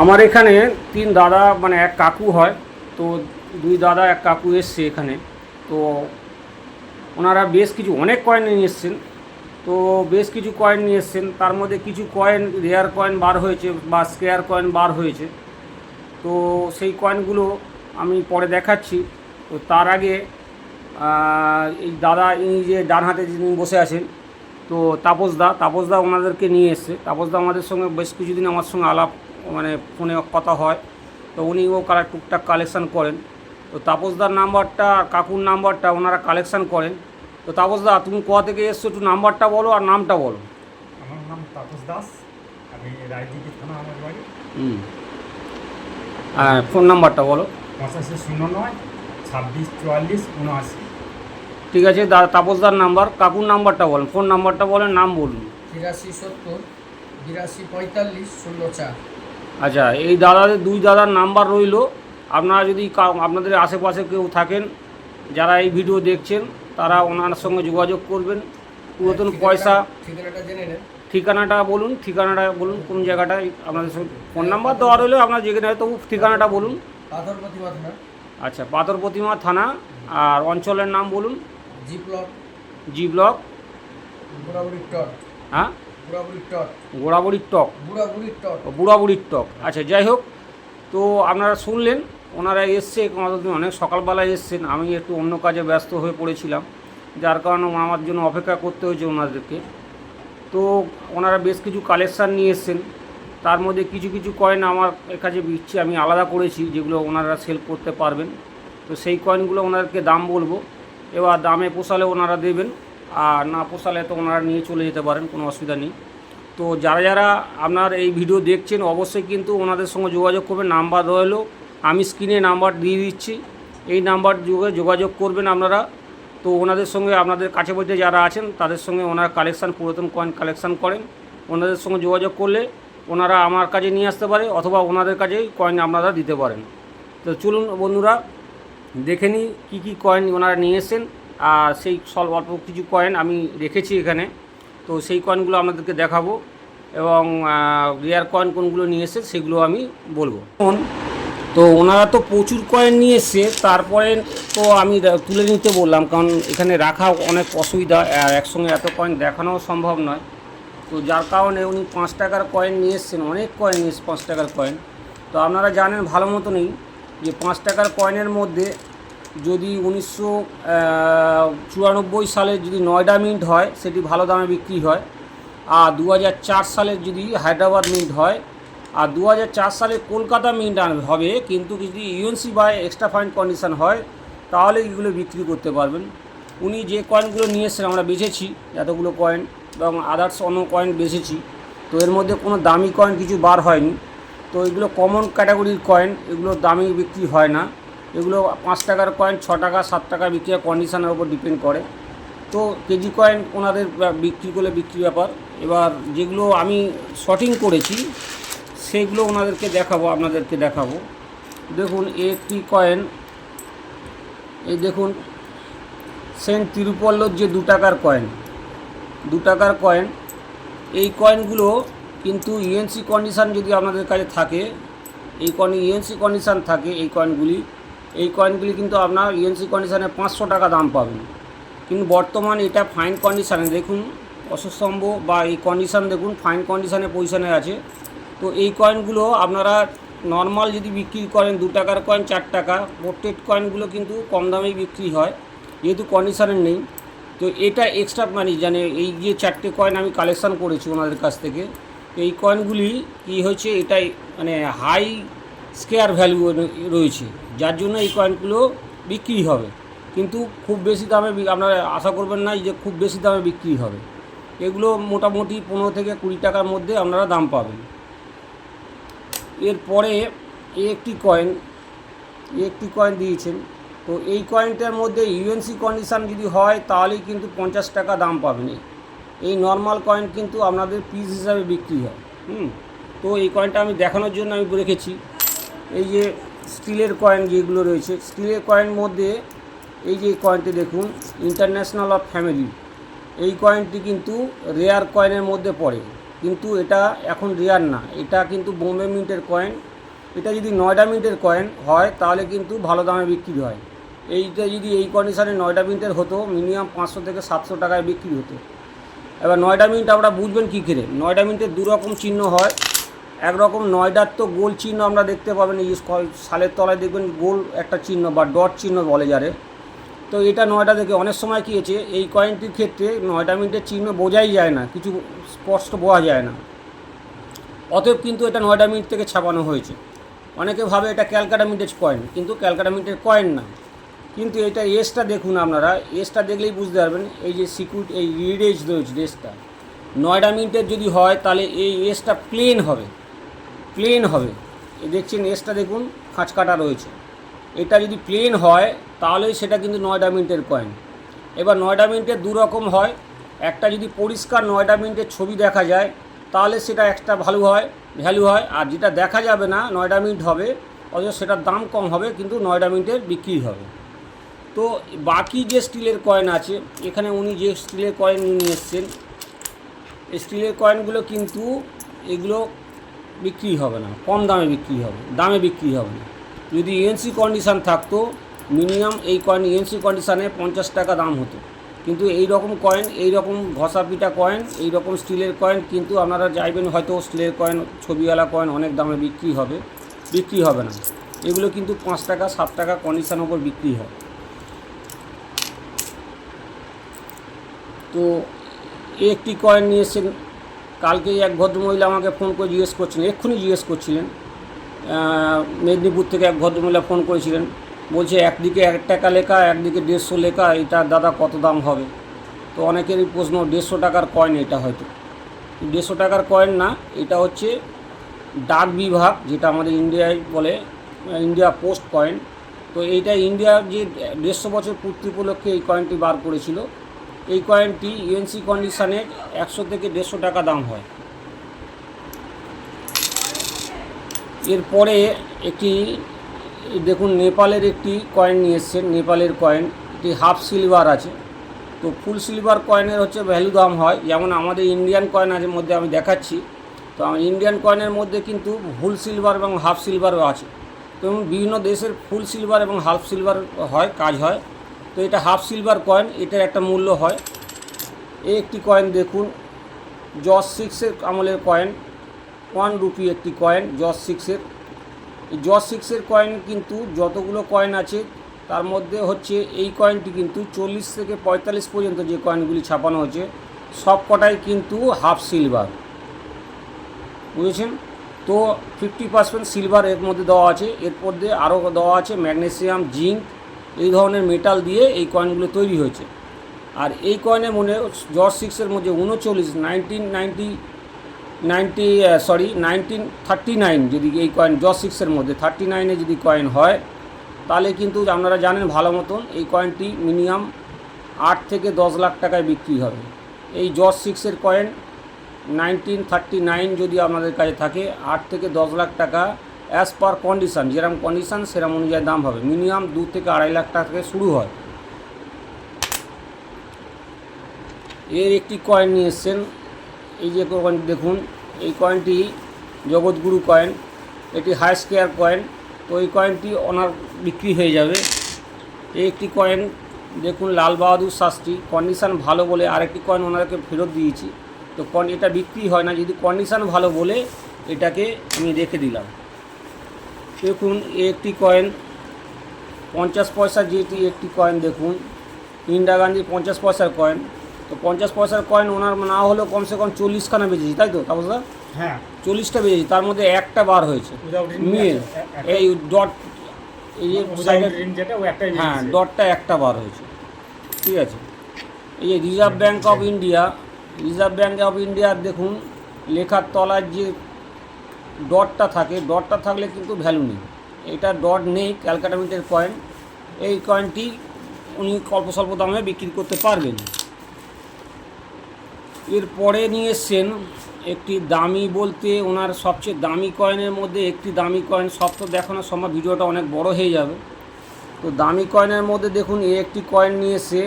আমার এখানে তিন দাদা মানে এক কাকু হয়, তো দুই দাদা, এক কাকু এসছে এখানে। তো ওনারা বেশ কিছু, অনেক কয়েন নিয়ে এসছেন। তো বেশ কিছু কয়েন নিয়ে এসছেন। তার মধ্যে কিছু কয়েন রেয়ার কয়েন বার হয়েছে বা স্কেয়ার কয়েন বার হয়েছে। তো সেই কয়েনগুলো আমি পরে দেখাচ্ছি। তো তার আগে এই দাদা ইনি যে ডান হাতে যিনি বসে আছেন, তো তাপসদা তাপসদা ওনাদেরকে নিয়ে এসছে। তাপসদা আমাদের সঙ্গে বেশ কিছুদিন আমার সঙ্গে আলাপ মানে ফোনে কথা হয়। তো উনিও কারা টুকটাক কালেকশান করেন। তো তাপসদার নাম্বারটা আর কাকুর নাম্বারটা ওনারা কালেকশান করেন। তো তাপসদা তুমি কোথা থেকে এসছো একটু নাম্বারটা বলো আর নামটা বলো। আমার নাম তাপস দাস। আমি রায়দিঘি থানা আমার বাড়ি। হুম। হ্যাঁ ফোন নাম্বারটা বলো। পঁচাশি শূন্য নয় ছাব্বিশ চুয়াল্লিশ উনআশি। ঠিক আছে দা তাপসদার নাম্বার কাকুর নাম্বারটা বলেন। ফোন নাম্বারটা বলেন নাম বলুন। তিরাশি সত্তর বিরাশি পঁয়তাল্লিশ ষোলো চার। আচ্ছা এই দাদাদের দুই দাদার নাম্বার রইল। আপনারা যদি আপনাদের আশেপাশে কেউ থাকেন যারা এই ভিডিও দেখছেন তারা ওনার সঙ্গে যোগাযোগ করবেন। পুরাতন পয়সা ঠিকানাটা বলুন ঠিকানাটা বলুন কোন জায়গাটায় আপনাদের সঙ্গে ফোন নাম্বার দেওয়া রইল আপনার যেখানে তবু ঠিকানাটা বলুন। আচ্ছা পাথর প্রতিমা থানা আর অঞ্চলের নাম বলুন। জি ব্লক জি ব্লক হ্যাঁ? গোড়াবড়ির টক। বুড়াবুড়ির টক। আচ্ছা যাই হোক তো আপনারা শুনলেন ওনারা এসছে অনেক সকালবেলায় এসছেন আমি একটু অন্য কাজে ব্যস্ত হয়ে পড়েছিলাম যার কারণে আমার জন্য অপেক্ষা করতে হয়েছে ওনাদেরকে। তো ওনারা বেশ কিছু কালেকশান নিয়ে এসছেন তার মধ্যে কিছু কিছু কয়েন আমার কাছে বিচ্ছে আমি আলাদা করেছি যেগুলো ওনারা সেল করতে পারবেন। তো সেই কয়েনগুলো ওনাদেরকে দাম বলব এবার দামে পোষালে ওনারা দেবেন। আর না পোষালে তো ওনারা নিয়ে চলে যেতে পারেন, কোনো অসুবিধা নেই। তো যারা যারা আপনার এই ভিডিও দেখছেন, অবশ্যই কিন্তু ওনাদের সঙ্গে যোগাযোগ করবেন, নাম্বার রইল, আমি স্ক্রিনে নাম্বার দিয়ে দিচ্ছি, এই নাম্বার যুগে যোগাযোগ করবেন আপনারা। তো ওনাদের সঙ্গে আপনাদের কাছে বলতে যারা আছেন, তাদের সঙ্গে ওনারা কালেকশান পুরাতন কয়েন কালেকশান করেন। ওনাদের সঙ্গে যোগাযোগ করলে ওনারা আমার কাছে নিয়ে আসতে পারে, অথবা ওনাদের কাছেই কয়েন আপনারা দিতে পারেন। তো চলুন বন্ধুরা, দেখে নিই কী কী কয়েন ওনারা নিয়ে এসেছেন। আর সেই সব অল্প কিছু কয়েন আমি রেখেছি এখানে। তো সেই কয়েনগুলো আপনাদেরকে দেখাবো এবং রেয়ার কয়েন কোনগুলো নিয়ে এসে সেগুলো আমি বলব। তো ওনারা তো প্রচুর কয়েন নিয়ে এসছে, তারপরে তো আমি তুলে নিতে বললাম, কারণ এখানে রাখা অনেক অসুবিধা একসঙ্গে এত কয়েন দেখানোও সম্ভব নয়। তো যার কারণে উনি পাঁচ টাকার কয়েন নিয়ে এসছেন, অনেক কয়েন নিয়ে পাঁচ টাকার কয়েন তো আপনারা জানেন ভালো মতনই যে পাঁচ টাকার কয়েনের মধ্যে যদি উনিশশো চুরানব্বই সালে যদি নয়ডা মিন্ট হয়, সেটি ভালো দামে বিক্রি হয়। আর দু চার সালের যদি হায়দ্রাবাদ মিন্ট হয়, আর দু চার সালে কলকাতা মিন্ট হবে, কিন্তু যদি ইউএনসি বা এক্সট্রা ফাইন কন্ডিশন হয়, তাহলে এগুলো বিক্রি করতে পারবেন। উনি যে কয়েনগুলো নিয়ে এসেছেন আমরা বেচেছি, এতগুলো কয়েন এবং আদার্স অন্য কয়েন বেচেছি। তো এর মধ্যে কোনো দামি কয়েন কিছু বার হয়নি। তো এগুলো কমন ক্যাটাগরির কয়েন এগুলো দামি বিক্রি হয় না। এগুলো পাঁচ টাকার কয়েন ছ টাকা, সাত টাকা বিক্রি কন্ডিশনের উপর ডিপেন্ড করে। তো কেজি কয়েন ওনাদের বিক্রি করলে বিক্রি ব্যাপার। এবার যেগুলো আমি শটিং করেছি, সেগুলো ওনাদেরকে দেখাবো, আপনাদেরকে দেখাবো। দেখুন একটি কয়েন এই দেখুন, সেন্ট তিরুপল্লর যে দু টাকার কয়েন দু টাকার কয়েন এই কয়েনগুলো কিন্তু ইএনসি কন্ডিশান যদি আপনাদের কাছে থাকে, এই কয়েন ইএনসি কন্ডিশান থাকে, এই কয়েনগুলি এই কয়েনগুলি কিন্তু আপনার ইএনসি কন্ডিশানে পাঁচশো টাকা দাম পাবেন। কিন্তু বর্তমান এটা ফাইন কন্ডিশানে দেখুন অসস্তম্ভ বা এই কন্ডিশান দেখুন ফাইন কন্ডিশানে পজিশানে আছে। তো এই কয়েনগুলো আপনারা নর্মাল যদি বিক্রি করেন, দু টাকার কয়েন চার টাকা পোর্ট্রেট কয়েনগুলো কিন্তু কম দামেই বিক্রি হয়, যেহেতু কন্ডিশানের নেই। তো এটা এক্সট্রা মানে জানে এই যে চারটে কয়েন আমি কালেকশান করেছি ওনাদের কাছ থেকে এই কয়েনগুলি কী হয়েছে, এটাই মানে হাই স্কেয়ার ভ্যালু রয়েছে, যার জন্য এই কয়েনগুলো বিক্রি হবে। কিন্তু খুব বেশি দামে আপনারা আশা করবেন না যে খুব বেশি দামে বিক্রি হবে। এগুলো মোটামুটি পনেরো থেকে কুড়ি টাকার মধ্যে আপনারা দাম পাবেন। এরপরে একটি কয়েন একটি কয়েন দিয়েছেন। তো এই কয়েনটার মধ্যে ইউএনসি কন্ডিশান যদি হয়, তাহলেই কিন্তু পঞ্চাশ টাকা দাম পাবেন। এই নর্মাল কয়েন কিন্তু আপনাদের পিস হিসাবে বিক্রি হয়। হুম? তো এই কয়েনটা আমি দেখানোর জন্য আমি রেখেছি। এই যে স্টিলের কয়েন যেগুলো রয়েছে, স্টিলের কয়েন মধ্যে এই যে কয়েনটি দেখুন ইন্টারন্যাশনাল অফ ফ্যামিলি এই কয়েনটি কিন্তু রেয়ার কয়েনের মধ্যে পড়ে, কিন্তু এটা এখন রেয়ার না। এটা কিন্তু বোম্বে মিন্টের কয়েন এটা যদি নয়ডা মিন্টের কয়েন হয়, তাহলে কিন্তু ভালো দামে বিক্রি হয়। এইটা যদি এই কন্ডিশনে নয়ডা মিন্টের হতো মিনিমাম পাঁচশো থেকে সাতশো টাকায় বিক্রি হতো। এবার নয়ডা মিন্ট আমরা বুঝবেন কী করে? নয়ডা মিন্টের দু রকম চিহ্ন হয় একরকম নয়ডার তো গোল চিহ্ন আমরা দেখতে পাবেন, এই সালের তলায় দেখবেন গোল একটা চিহ্ন বা ডট চিহ্ন বলে যারে। তো এটা নয়ডা থেকে অনেক সময় কী হয়েছে, এই কয়েনটির ক্ষেত্রে নয়ডা মিনিটের চিহ্ন বোঝাই যায় না, কিছু স্পষ্ট বোঝা যায় না। অতএব কিন্তু এটা নয়ডা মিনিট থেকে ছাপানো হয়েছে। অনেকে ভাবে এটা ক্যালকাটা মিন্টের কয়েন, কিন্তু ক্যালকাটা মিন্টের কয়েন না। কিন্তু এটা এসটা দেখুন আপনারা, এসটা দেখলেই বুঝতে পারবেন, এই যে সিকিউর এই রিডেজ রয়েছে এসটা নয়ডা মিনিটের যদি হয়, তাহলে এই এসটা প্লেন হবে। প্লেন হবে। দেখছেন, এসটা দেখুন খাঁচ কাটা রয়েছে। এটা যদি প্লেন হয় তাহলে সেটা কিন্তু নয়ডা মিন্টের কয়েন। এবার নয়ডা মিন্টের দু রকম হয়। একটা যদি পরিষ্কার নয়ডা মিন্টের ছবি দেখা যায়, তাহলে সেটা একটা ভালো হয় ভ্যালু হয়। আর যেটা দেখা যাবে না নয়ডা মিন্ট হবে, অথচ সেটার দাম কম হবে, কিন্তু নয়ডা মিন্টের বিক্রি হবে। তো বাকি যে স্টিলের কয়েন আছে, এখানে উনি যে স্টিলের কয়েন নিয়ে এসছেন স্টিলের কয়েনগুলো কিন্তু এগুলো বিক্রি হবে না, কম দামে বিক্রি হবে, দামে বিক্রি হবে না। যদি ইএনসি কন্ডিশান থাকতো মিনিমাম এই কয়েন ইএনসি কন্ডিশানে পঞ্চাশ টাকা দাম হতো। কিন্তু এই রকম কয়েন এই রকম ঘষা পিটা কয়েন এই রকম স্টিলের কয়েন কিন্তু আপনারা চাইবেন হয়তো স্টিলের কয়েন ছবিওয়ালা কয়েন অনেক দামে বিক্রি হবে বিক্রি হবে না। এগুলো কিন্তু পাঁচ টাকা, সাত টাকা কন্ডিশান ওপর বিক্রি হয়। তো একটি কয়েন নিয়ে এসেছেন কালকে এক ভদ্রমহিলা আমাকে ফোন করে জিজ্ঞেস করছিলেন, এক্ষুনি জিজ্ঞেস করছিলেন। মেদিনীপুর থেকে এক ভদ্রমহিলা ফোন করেছিলেন, বলছে একদিকে এক টাকা লেখা, একদিকে দেড়শো লেখা, এটা দাদা কত দাম হবে? তো অনেকেরই প্রশ্ন, দেড়শো টাকার কয়েন এটা হয়তো। দেড়শো টাকার কয়েন না, এটা হচ্ছে ডাক বিভাগ, যেটা আমাদের ইন্ডিয়ায় বলে, ইন্ডিয়া পোস্ট কয়েন। তো এইটা ইন্ডিয়া যে দেড়শো বছর পূর্তি উপলক্ষে এই কয়েনটি বার করেছিল এই কয়েনটি ইউএনসি কন্ডিশনে একশো থেকে দেড়শো টাকা দাম হয়। এরপরে একটি, দেখুন, নেপালের একটি কয়েন নিয়ে এসছেন নেপালের কয়েন। এটি হাফ সিলভার আছে। তো ফুল সিলভার কয়েনের হচ্ছে ভ্যালু দাম হয়। যেমন আমাদের ইন্ডিয়ান কয়েন আছে, মধ্যে আমি দেখাচ্ছি। তো আমার ইন্ডিয়ান কয়েনের মধ্যে কিন্তু ফুল সিলভার এবং হাফ সিলভারও আছে। তো বিভিন্ন দেশের ফুল সিলভার এবং হাফ সিলভার হয়, কাজ হয়। তো এটা হাফ সিলভার কয়েন এটার একটা মূল্য হয়। এই একটি কয়েন দেখুন জস সিক্সের আমলের কয়েন ওয়ান রুপি একটি কয়েন জস সিক্সের এই জস সিক্সের কয়েন কিন্তু যতগুলো কয়েন আছে, তার মধ্যে হচ্ছে এই কয়েনটি কিন্তু চল্লিশ থেকে পঁয়তাল্লিশ পর্যন্ত যে কয়েনগুলি ছাপানো হচ্ছে সব কটাই কিন্তু হাফ সিলভার বুঝেছেন? তো ফিফটি পার্সেন্ট সিলভার এর মধ্যে দেওয়া আছে এর মধ্যে আরও দেওয়া আছে ম্যাগনেসিয়াম জিঙ্ক এই ধরনের মেটাল দিয়ে এই কয়েনগুলো তৈরি হয়েছে। আর এই কয়েনে মনে জর্জ সিক্সের মধ্যে উনচল্লিশ nineteen ninety ninety sorry nineteen thirty nine যদি এই কয়েন জর্জ সিক্সের মধ্যে থার্টি নাইনে যদি কয়েন হয়, তাহলে কিন্তু আপনারা জানেন ভালো মতন এই কয়েনটি মিনিমাম আট থেকে দশ লাখ টাকায় বিক্রি হবে। এই জর্জ সিক্সের কয়েন নাইনটিন থার্টি নাইন যদি আপনাদের কাছে থাকে, আট থেকে দশ লাখ টাকা অ্যাজ পার কন্ডিশান যেরকম কন্ডিশান সেরকম অনুযায়ী দাম হবে। মিনিমাম দু থেকে আড়াই লাখ টাকা থেকে শুরু হয়। এর একটি কয়েন নিয়ে এসছেন। এই যে কয়েন দেখুন, এই কয়েনটি জগৎগুরু কয়েন এটি হাই স্কেয়ার কয়েন তো এই কয়েনটি ওনার বিক্রি হয়ে যাবে। এই একটি কয়েন দেখুন, লাল বাহাদুর শাস্ত্রী কন্ডিশান ভালো বলে আরেকটি কয়েন ওনাকে ফেরত দিয়েছি। তো কন এটা বিক্রি হয় না। যদি কন্ডিশান ভালো বলে, এটাকে আমি রেখে দিলাম। দেখুন একটি কয়েন পঞ্চাশ পয়সা যেটি একটি কয়েন দেখুন ইন্দিরা গান্ধী পঞ্চাশ পয়সার কয়েন তো পঞ্চাশ পয়সার কয়েন ওনার না হলেও কমসে কম চল্লিশখানা বেজেছি তাই তো তাপস দা হ্যাঁ। চল্লিশটা বেজেছি তার মধ্যে একটা বার হয়েছে মিল এই ডট এই যে হ্যাঁ। ডটটা একটা বার হয়েছে ঠিক আছে? এই যে Reserve Bank of India Reserve Bank of ইন্ডিয়ার দেখুন লেখার তলার যে ডটটা থাকে, ডটটা থাকলে কিন্তু ভ্যালু নেই। এটা ডট নেই ক্যালকাটা মিন্টের কয়েন এই কয়েনটি উনি অল্প স্বল্প দামে বিক্রি করতে পারবেন। এরপরে নিয়ে এসছেন একটি দামি বলতে ওনার সবচেয়ে দামি কয়েনের মধ্যে একটি দামি কয়েন সব তো দেখানো সম্ভব, ভিডিওটা অনেক বড় হয়ে যাবে। তো দামি কয়েনের মধ্যে দেখুন, এই একটি কয়েন নিয়ে এসে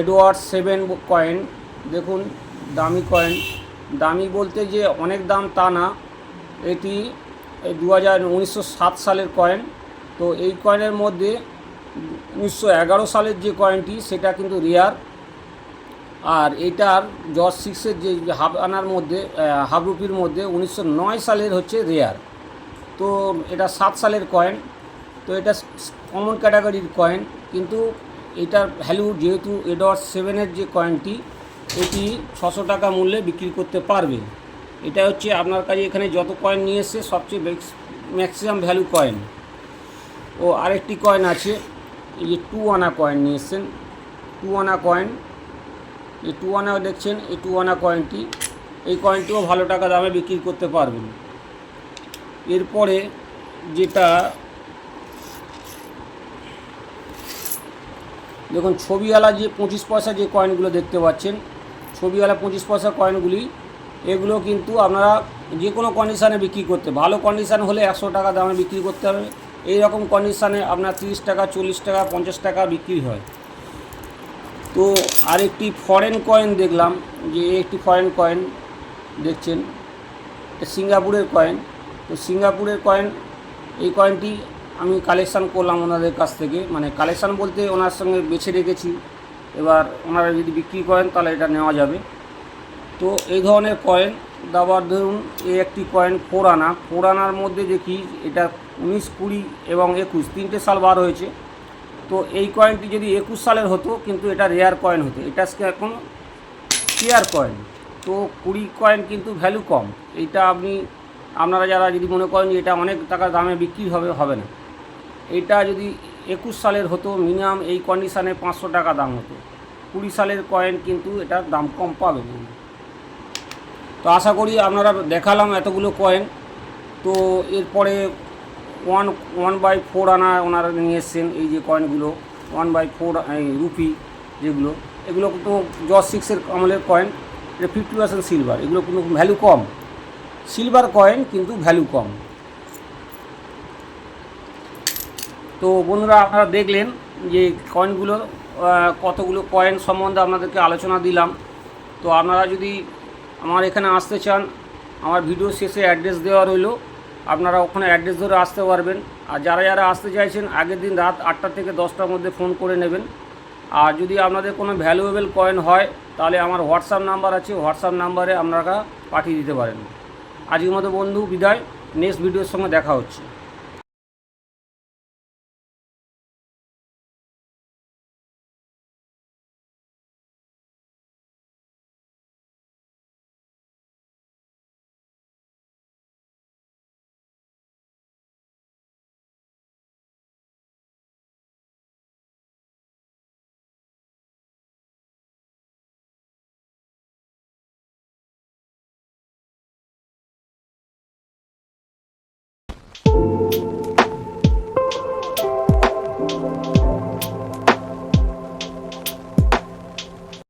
এডওয়ার্ড সেভেন কয়েন দেখুন, দামি কয়েন দামি বলতে যে অনেক দাম তা না এটি দু হাজার সালের কয়েন তো এই কয়েনের মধ্যে উনিশশো এগারো সালের যে কয়েনটি সেটা কিন্তু রেয়ার আর এটার জর্জ সিক্সের যে হাফ আনার মধ্যে হাফ রুপির মধ্যে উনিশশো নয় সালের হচ্ছে রেয়ার তো এটা সাত সালের কয়েন তো এটা কমন ক্যাটাগরির কয়েন কিন্তু এটার ভ্যালু যেহেতু এডর সেভেনের যে কয়েনটি এটি ছশো টাকা মূল্যে বিক্রি করতে পারবে। এটা হচ্ছে আপনার কাছে এখানে যত কয়েন নিয়ে এসছে, সবচেয়ে ম্যাক্সিমাম ভ্যালু কয়েন ও আরেকটি কয়েন আছে, এই যে টু আনা কয়েন নিয়ে এসছেন। টু আনা কয়েন এই টু আনা দেখছেন, এই টু আনা কয়েনটি এই কয়েনটিও ভালো টাকা দামে বিক্রি করতে পারবেন। এরপরে যেটা, দেখুন ছবিওয়ালা যে পঁচিশ পয়সা যে কয়েনগুলো দেখতে পাচ্ছেন, ছবিওয়ালা পঁচিশ পয়সা কয়েনগুলি এগুলো কিন্তু আপনারা যে কোনো কন্ডিশানে বিক্রি করতে, ভালো কন্ডিশান হলে একশো টাকা দামে বিক্রি করতে হবে। এই রকম কন্ডিশানে আপনার তিরিশ টাকা, চল্লিশ টাকা, পঞ্চাশ টাকা বিক্রি হয়। তো আরেকটি ফরেন কয়েন দেখলাম, যে একটি ফরেন কয়েন দেখছেন সিঙ্গাপুরের কয়েন তো সিঙ্গাপুরের কয়েন এই কয়েনটি আমি কালেকশান করলাম ওনাদের কাছ থেকে। মানে কালেকশান বলতে ওনার সঙ্গে বেছে রেখেছি। এবার ওনারা যদি বিক্রি করেন তাহলে এটা নেওয়া যাবে। তো এই ধরনের কয়েন দাবার ধরুন, এই একটি কয়েন ফোর আনা ফোর আনার মধ্যে দেখি এটা উনিশ কুড়ি এবং একুশ, তিনটে সাল বার হয়েছে। তো এই কয়েনটি যদি একুশ সালের হতো, কিন্তু এটা রেয়ার কয়েন হতো। এটা এখন শেয়ার কয়েন তো কুড়ি কয়েন কিন্তু ভ্যালু কম। এইটা আপনি, আপনারা যারা যদি মনে করেন যে এটা অনেক টাকা দামে বিক্রি হবে হবে না। এটা যদি একুশ সালের হতো মিনিমাম এই কন্ডিশানে পাঁচশো টাকা দাম হতো। কুড়ি সালের কয়েন কিন্তু এটার দাম কম পাবেন তো আশা করি আপনারা দেখালাম এতগুলো কয়েন তো এরপরে ওয়ান ওয়ান বাই ফোর আনা, ওনারা নিয়ে এসছেন এই যে কয়েনগুলো ওয়ান বাই ফোর রুপি যেগুলো। এগুলো তো জজ সিক্সের আমলের কয়েন এটা ফিফটি পার্সেন্ট সিলভার এগুলো কিন্তু ভ্যালু কম। সিলভার কয়েন কিন্তু ভ্যালু কম। তো বন্ধুরা, আপনারা দেখলেন যে কয়েনগুলো কতগুলো কয়েন সম্বন্ধে আপনাদেরকে আলোচনা দিলাম। তো আপনারা যদি আমার এখানে আসতে চান, আমার ভিডিও শেষে অ্যাড্রেস দেওয়া রইল। আপনারা ওখানে অ্যাড্রেস ধরে আসতে পারবেন। আর যারা যারা আসতে চাইছেন, আগের দিন রাত আটটা থেকে দশটার মধ্যে ফোন করে নেবেন। আর যদি আপনাদের কোনো ভ্যালুয়েবল কয়েন হয়, তাহলে আমার হোয়াটসঅ্যাপ নাম্বার আছে হোয়াটসঅ্যাপ নাম্বারে আপনারা পাঠিয়ে দিতে পারেন। আজকের মতো বন্ধু, বিদায়। নেক্সট ভিডিওর সঙ্গে দেখা হচ্ছে।